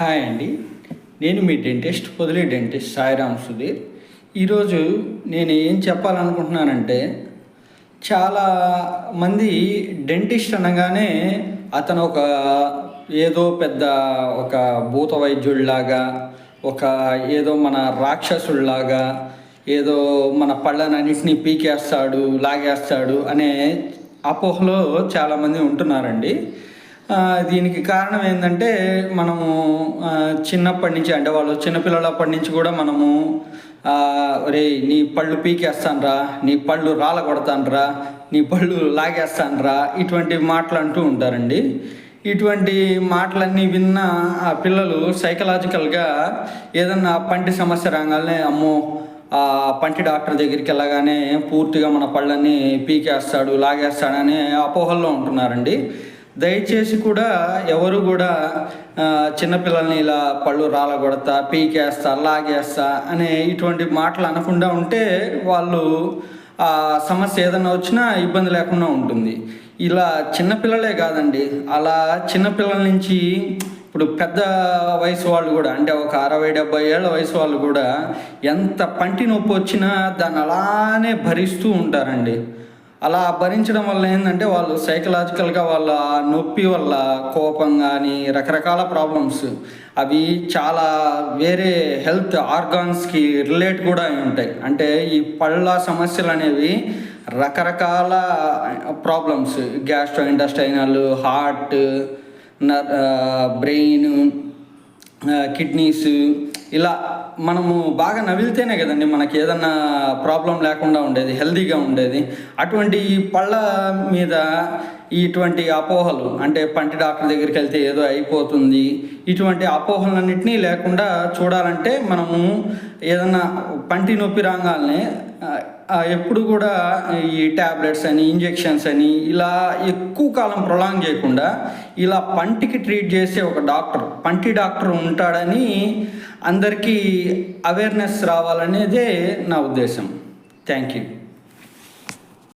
Hi అండి. నేను మీ డెంటిస్ట్ పొదిలి డెంటిస్ట్ సాయిరామ్ సుధీర్. ఈరోజు నేను ఏం చెప్పాలనుకుంటున్నానంటే చాలా మంది డెంటిస్ట్ అనగానే అతను ఒక ఏదో పెద్ద ఒక భూత వైద్యుడిలాగా ఒక ఏదో మన రాక్షసుడిలాగా ఏదో మన పళ్ళనన్నింటినీ పీకేస్తాడు లాగేస్తాడు అనే అపోహలో చాలామంది ఉంటున్నారండి. దీనికి కారణం ఏంటంటే మనము చిన్నప్పటి నుంచి అంటే వాళ్ళు చిన్నపిల్లలప్పటి నుంచి కూడా మనము రే ఒరే నీ పళ్ళు పీకేస్తానరా నీ పళ్ళు రాళ్ళ కొడతానరా నీ పళ్ళు లాగేస్తానరా ఇటువంటి మాటలు అంటూ ఉంటారండి. ఇటువంటి మాటలన్నీ విన్న ఆ పిల్లలు సైకలాజికల్గా ఏదన్నా పంటి సమస్య రాగానే అమ్మో ఆ పంటి డాక్టర్ దగ్గరికి వెళ్ళగానే పూర్తిగా మన పళ్ళని పీకేస్తాడు లాగేస్తాడనే అపోహల్లో ఉంటున్నారండి. దయచేసి కూడా ఎవరు కూడా చిన్నపిల్లల్ని ఇలా పళ్ళు రాలగొడతా పీకేస్తా లాగేస్తా అనే ఇటువంటి మాటలు అనకుండా ఉంటే వాళ్ళు ఆ సమస్య ఏదైనా వచ్చినా ఇబ్బంది లేకుండా ఉంటుంది. ఇలా చిన్నపిల్లలే కాదండి. అలా చిన్నపిల్లల నుంచి ఇప్పుడు పెద్ద వయసు వాళ్ళు కూడా అంటే ఒక అరవై డెబ్బై ఏళ్ళ వయసు వాళ్ళు కూడా ఎంత పంటి నొప్పి వచ్చినా దాన్ని అలానే భరిస్తూ ఉంటారండి. అలా భరించడం వల్ల ఏంటంటే వాళ్ళు సైకలాజికల్గా వాళ్ళ నొప్పి వల్ల కోపం కానీ రకరకాల ప్రాబ్లమ్స్ అవి చాలా వేరే హెల్త్ ఆర్గాన్స్కి రిలేట్ కూడా అయి ఉంటాయి. అంటే ఈ పళ్ళ సమస్యలు అనేవి రకరకాల problems gastro intestinal heart brain kidneys ఇలా మనము బాగా నవిలితేనే కదండి మనకి ఏదన్నా ప్రాబ్లం లేకుండా ఉండేది హెల్దీగా ఉండేది. అటువంటి ఈ పళ్ళ మీద ఇటువంటి అపోహలు అంటే పంటి డాక్టర్ దగ్గరికి వెళ్తే ఏదో అయిపోతుంది ఇటువంటి అపోహలన్నింటినీ లేకుండా చూడాలంటే మనము ఏదన్నా పంటి నొప్పి రాగానే ఎప్పుడు కూడా ఈ ట్యాబ్లెట్స్ అని ఇంజెక్షన్స్ అని ఇలా ఎక్కువ కాలం ప్రొలాంగ్ చేయకుండా ఇలా పంటికి ట్రీట్ చేసే ఒక డాక్టర్ పంటి డాక్టర్ ఉంటాడని అందరికీ అవేర్నెస్ రావాలనేదే నా ఉద్దేశం. Thank you.